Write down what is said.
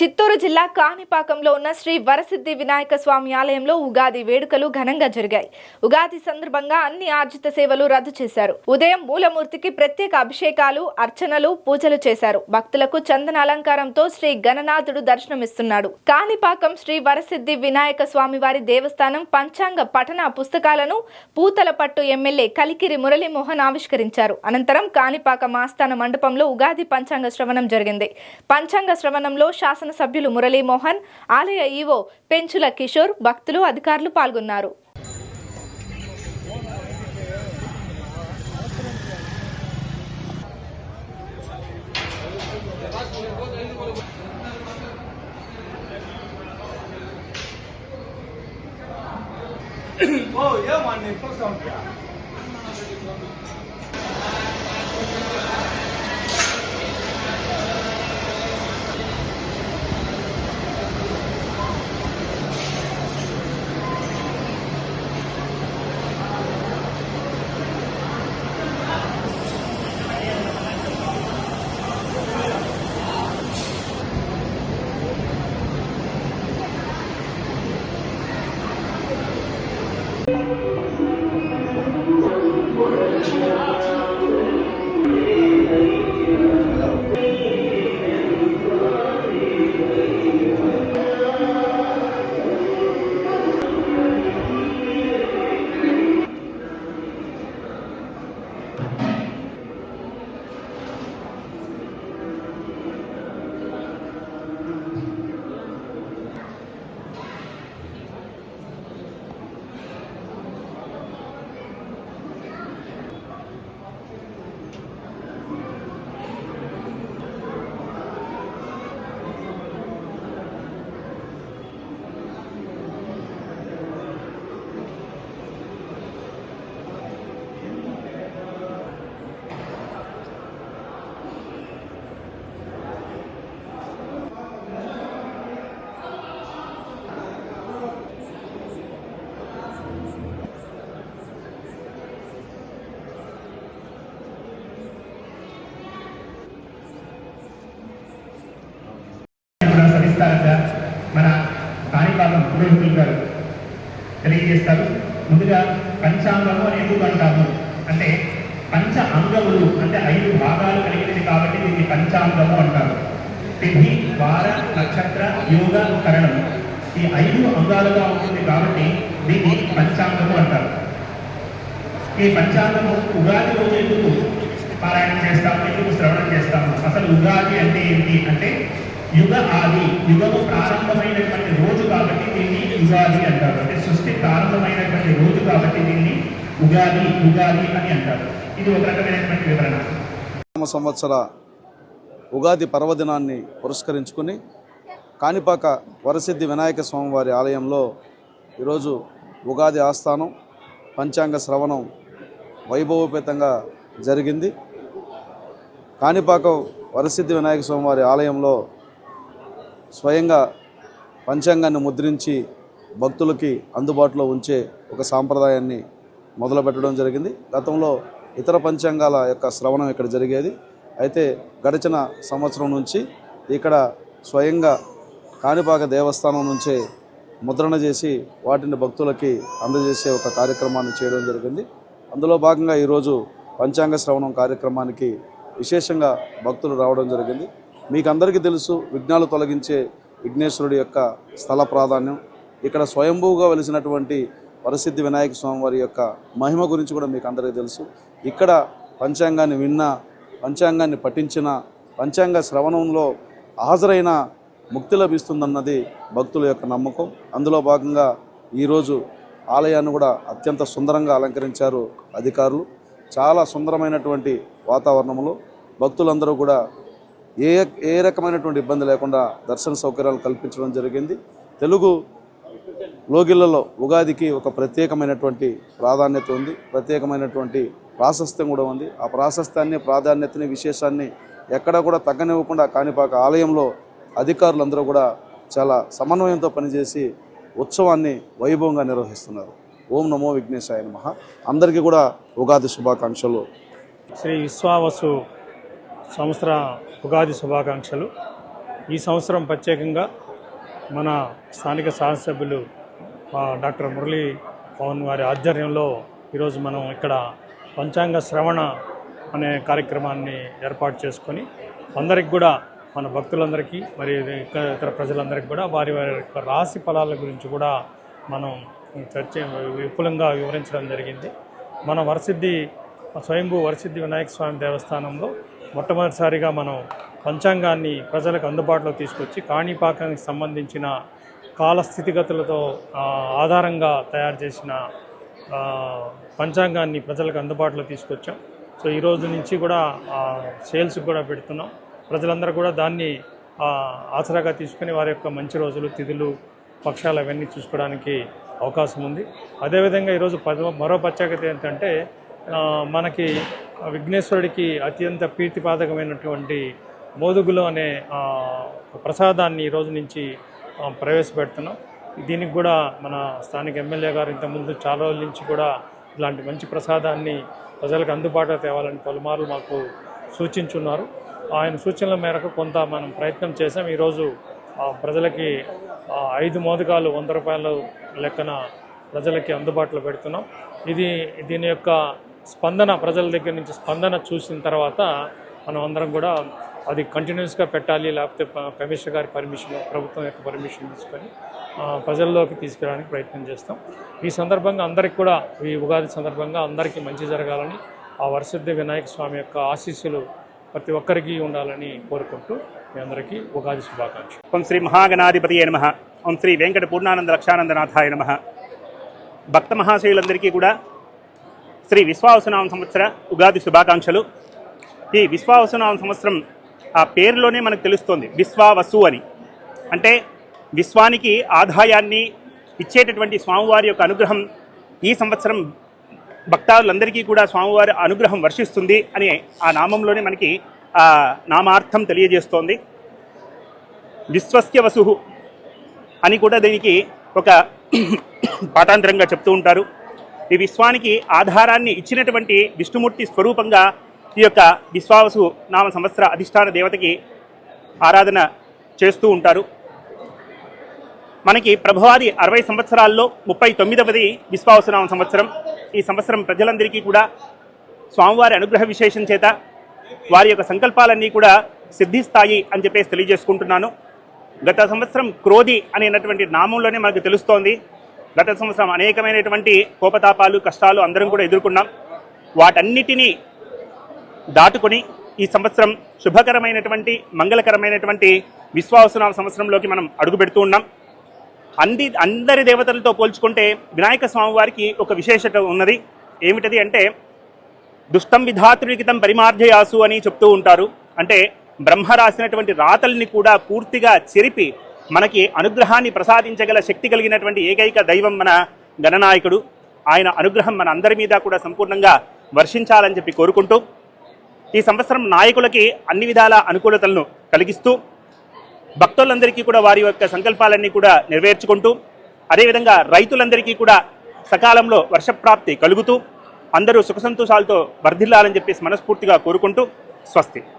చిత్తూరు జిల్లా కాణిపాకంలో ఉన్న శ్రీ వరసిద్ధి వినాయక స్వామి ఆలయంలో ఉగాది వేడుకలు ఘనంగా జరిగాయి. ఉగాది సందర్భంగా అన్ని ఆర్జిత సేవలు రద్దు చేశారు. ఉదయం మూలమూర్తికి ప్రత్యేక అభిషేకాలు అర్చనలు పూజలు చేశారు. భక్తులకు చందన అలంకారంతో శ్రీ గణనాథుడు దర్శనమిస్తున్నాడు. కాణిపాకం శ్రీ వరసిద్ధి వినాయక స్వామి వారి దేవస్థానం పంచాంగ పఠన పుస్తకాలను పూతల పట్టు ఎమ్మెల్యే కలికిరి మురళీమోహన్ ఆవిష్కరించారు. అనంతరం కాణిపాకం ఆస్థాన మండపంలో ఉగాది పంచాంగ శ్రవణం జరిగింది. పంచాంగ శ్రవణంలో శాసన శాసనసభ్యులు మురళీమోహన్ ఆలయ ఈవో పెంచుల కిషోర్ భక్తులు అధికారులు పాల్గొన్నారు. Oh, yeah, man, they put some. కూడా సార్ మన కాణిపాకం పురోహితులు గారు తెలియజేస్తారు. ముందుగా పంచాంగము అని ఎందుకు అంటాము? అంటే పంచ అంగములు అంటే ఐదు భాగాలు కలిగినది కాబట్టి దీన్ని పంచాంగము అంటారు. తిథి వార నక్షత్ర యోగ కరణం ఈ ఐదు అంగాలుగా ఉంటుంది కాబట్టి దీన్ని పంచాంగము అంటారు. ఈ పంచాంగము ఉగాది రోజు ఎందుకు పారాయణం చేస్తాము? ఎందుకు శ్రవణం చేస్తాము? అసలు ఉగాది అంటే ఏంటి? అంటే యుగ ఆది యుగము ప్రారంభమైనటువంటి రోజు కాబట్టి దీన్ని యుగాది అంటారు. అంటే సృష్టి ప్రారంభమైనటువంటి రోజు కాబట్టి దీన్ని ఉగాది ఉగాది అని అంటారు. ఇది ఒక రకమైనటువంటి వివరణ. సంవత్సర ఉగాది పర్వదినాన్ని పురస్కరించుకుని కాణిపాక వరసిద్ధి వినాయక స్వామివారి ఆలయంలో ఈరోజు ఉగాది ఆస్థానం పంచాంగ శ్రవణం వైభవోపేతంగా జరిగింది. కాణిపాక వరసిద్ధి వినాయక స్వామివారి ఆలయంలో స్వయంగా పంచాంగాన్ని ముద్రించి భక్తులకి అందుబాటులో ఉంచే ఒక సాంప్రదాయాన్ని మొదలుపెట్టడం జరిగింది. గతంలో ఇతర పంచాంగాల యొక్క శ్రవణం ఇక్కడ జరిగేది. అయితే గడిచిన సంవత్సరం నుంచి ఇక్కడ స్వయంగా కాణిపాక దేవస్థానం నుంచే ముద్రణ చేసి వాటిని భక్తులకి అందజేసే ఒక కార్యక్రమాన్ని చేయడం జరిగింది. అందులో భాగంగా ఈరోజు పంచాంగ శ్రవణం కార్యక్రమానికి విశేషంగా భక్తులు రావడం జరిగింది. మీకు అందరికీ తెలుసు విఘ్నాలు తొలగించే విఘ్నేశ్వరుడి యొక్క స్థల ప్రాధాన్యం. ఇక్కడ స్వయంభూగా వెలిసినటువంటి వరసిద్ధి వినాయక స్వామి వారి యొక్క మహిమ గురించి కూడా మీకు అందరికీ తెలుసు. ఇక్కడ పంచాంగాన్ని విన్న పంచాంగాన్ని పఠించిన పంచాంగ శ్రవణంలో హాజరైన ముక్తి లభిస్తుందన్నది భక్తుల యొక్క నమ్మకం. అందులో భాగంగా ఈరోజు ఆలయాన్ని కూడా అత్యంత సుందరంగా అలంకరించారు అధికారులు. చాలా సుందరమైనటువంటి వాతావరణంలో భక్తులందరూ కూడా ఏ ఏ రకమైనటువంటి ఇబ్బంది లేకుండా దర్శన సౌకర్యాలు కల్పించడం జరిగింది. తెలుగు లోగిళ్ళలో ఉగాదికి ఒక ప్రత్యేకమైనటువంటి ప్రాధాన్యత ఉంది. ప్రత్యేకమైనటువంటి ప్రాశస్త్యం కూడా ఉంది. ఆ ప్రాశస్త్యాన్ని ప్రాధాన్యతని విశేషాన్ని ఎక్కడ కూడా తగ్గనివ్వకుండా కాణిపాక ఆలయంలో అధికారులందరూ కూడా చాలా సమన్వయంతో పనిచేసి ఉత్సవాన్ని వైభవంగా నిర్వహిస్తున్నారు. ఓం నమో విఘ్నేశాయ నమ. అందరికీ కూడా ఉగాది శుభాకాంక్షలు. శ్రీ విశ్వావసు సంవత్సర ఉగాది శుభాకాంక్షలు. ఈ సంవత్సరం ప్రత్యేకంగా మన స్థానిక శాసనసభ్యులు డాక్టర్ మురళీ పవన్ వారి ఆధ్వర్యంలో ఈరోజు మనం ఇక్కడ పంచాంగ శ్రవణ అనే కార్యక్రమాన్ని ఏర్పాటు చేసుకొని అందరికి కూడా మన భక్తులందరికీ మరి ఇతర ప్రజలందరికీ కూడా వారి వారి యొక్క రాశి ఫలాల గురించి కూడా మనం చర్చ విపులంగా వివరించడం జరిగింది. మన వరసిద్ధి స్వయంభూ వరసిద్ధి వినాయక స్వామి దేవస్థానంలో మొట్టమొదటిసారిగా మనం పంచాంగాన్ని ప్రజలకు అందుబాటులో తీసుకొచ్చి కాణిపాకానికి సంబంధించిన కాల స్థితిగతులతో ఆధారంగా తయారు చేసిన పంచాంగాన్ని ప్రజలకు అందుబాటులో తీసుకొచ్చాం. సో ఈ రోజు నుంచి కూడా సేల్స్ కూడా పెడుతున్నాం. ప్రజలందరూ కూడా దాన్ని ఆసరాగా తీసుకుని వారి యొక్క మంచి రోజులు తిథులు పక్షాలు అవన్నీ చూసుకోవడానికి అవకాశం ఉంది. అదేవిధంగా ఈరోజు పద మరో ప్రత్యేకత ఏంటంటే మనకి విఘ్నేశ్వరుడికి అత్యంత ప్రీతిపాదకమైనటువంటి మోదుగులు అనే ప్రసాదాన్ని ఈరోజు నుంచి ప్రవేశపెడుతున్నాం. దీనికి కూడా మన స్థానిక ఎమ్మెల్యే గారు ఇంతకుముందు చాలా రోజుల నుంచి కూడా ఇలాంటి మంచి ప్రసాదాన్ని ప్రజలకు అందుబాటులో తేవాలని పలుమార్లు మాకు సూచించున్నారు. ఆయన సూచనల మేరకు కొంత మనం ప్రయత్నం చేసాం ఈరోజు ప్రజలకి ఐదు మోదకాలు వంద రూపాయల లెక్కన ప్రజలకి అందుబాటులో పెడుతున్నాం. ఇది దీని యొక్క స్పందన ప్రజల దగ్గర నుంచి స్పందన చూసిన తర్వాత మనం అందరం కూడా అది కంటిన్యూస్గా పెట్టాలి లేకపోతే కమిషనర్ గారి పర్మిషన్ ప్రభుత్వం యొక్క పర్మిషన్ తీసుకొని ప్రజల్లోకి తీసుకురావడానికి ప్రయత్నం చేస్తాం. ఈ సందర్భంగా అందరికి కూడా ఈ ఉగాది సందర్భంగా అందరికీ మంచి జరగాలని ఆ వరసిద్ధ వినాయక స్వామి యొక్క ఆశీస్సులు ప్రతి ఒక్కరికి ఉండాలని కోరుకుంటూ మీ అందరికీ ఉగాది శుభాకాంక్షలు. ఓం శ్రీ మహాగణాధిపతి నమ. ఓం శ్రీ వెంకట పూర్ణానంద లక్షానందనాథాయ నమ. భక్త మహాశయులందరికీ కూడా శ్రీ విశ్వావసనామ సంవత్సర ఉగాది శుభాకాంక్షలు. ఈ విశ్వావసనామ సంవత్సరం ఆ పేరులోనే మనకు తెలుస్తోంది విశ్వావసు అని. అంటే విశ్వానికి ఆదాయాన్ని ఇచ్చేటటువంటి స్వామివారి యొక్క అనుగ్రహం ఈ సంవత్సరం భక్తాదులందరికీ కూడా స్వామివారి అనుగ్రహం వర్షిస్తుంది అని ఆ నామంలోనే మనకి ఆ నామార్థం తెలియజేస్తోంది. విశ్వస్య వసు అని కూడా దీనికి ఒక పాఠాంతరంగా చెప్తూ ఉంటారు. ఈ విశ్వానికి ఆధారాన్ని ఇచ్చినటువంటి విష్ణుమూర్తి స్వరూపంగా ఈ యొక్క విశ్వావసు నామ సంవత్సర అధిష్టాన దేవతకి ఆరాధన చేస్తూ ఉంటారు. మనకి ప్రభువాది అరవై సంవత్సరాల్లో ముప్పై తొమ్మిదవది విశ్వావసునామ సంవత్సరం. ఈ సంవత్సరం ప్రజలందరికీ కూడా స్వామివారి అనుగ్రహ విశేషం చేత వారి యొక్క సంకల్పాలన్నీ కూడా సిద్ధిస్తాయి అని చెప్పేసి తెలియజేసుకుంటున్నాను. గత సంవత్సరం క్రోధి అనేటటువంటి నామంలోనే మనకు తెలుస్తోంది. గత సంవత్సరం అనేకమైనటువంటి కోపతాపాలు కష్టాలు అందరం కూడా ఎదుర్కొన్నాం. వాటన్నిటినీ దాటుకొని ఈ సంవత్సరం శుభకరమైనటువంటి మంగళకరమైనటువంటి విశ్వావసునామ సంవత్సరంలోకి మనం అడుగు పెడుతూ ఉన్నాం. అంది అందరి దేవతలతో పోల్చుకుంటే వినాయక స్వామి వారికి ఒక విశేషత ఉన్నది. ఏమిటది అంటే దుష్టం విధాతృలిఖితం పరిమార్జయాసు అని చెప్తూ ఉంటారు. అంటే బ్రహ్మ రాసినటువంటి రాతల్ని కూడా పూర్తిగా చెరిపి మనకి అనుగ్రహాన్ని ప్రసాదించగల శక్తి కలిగినటువంటి ఏకైక దైవం మన గణనాయకుడు. ఆయన అనుగ్రహం మన అందరి మీద కూడా సంపూర్ణంగా వర్షించాలని చెప్పి కోరుకుంటూ ఈ సంవత్సరం నాయకులకి అన్ని విధాల అనుకూలతలను కలిగిస్తూ భక్తులందరికీ కూడా వారి యొక్క సంకల్పాలన్నీ కూడా నెరవేర్చుకుంటూ అదేవిధంగా రైతులందరికీ కూడా సకాలంలో వర్షప్రాప్తి కలుగుతూ అందరూ సుఖ సంతోషాలతో వర్ధిల్లాలని చెప్పేసి మనస్ఫూర్తిగా కోరుకుంటూ స్వస్తి.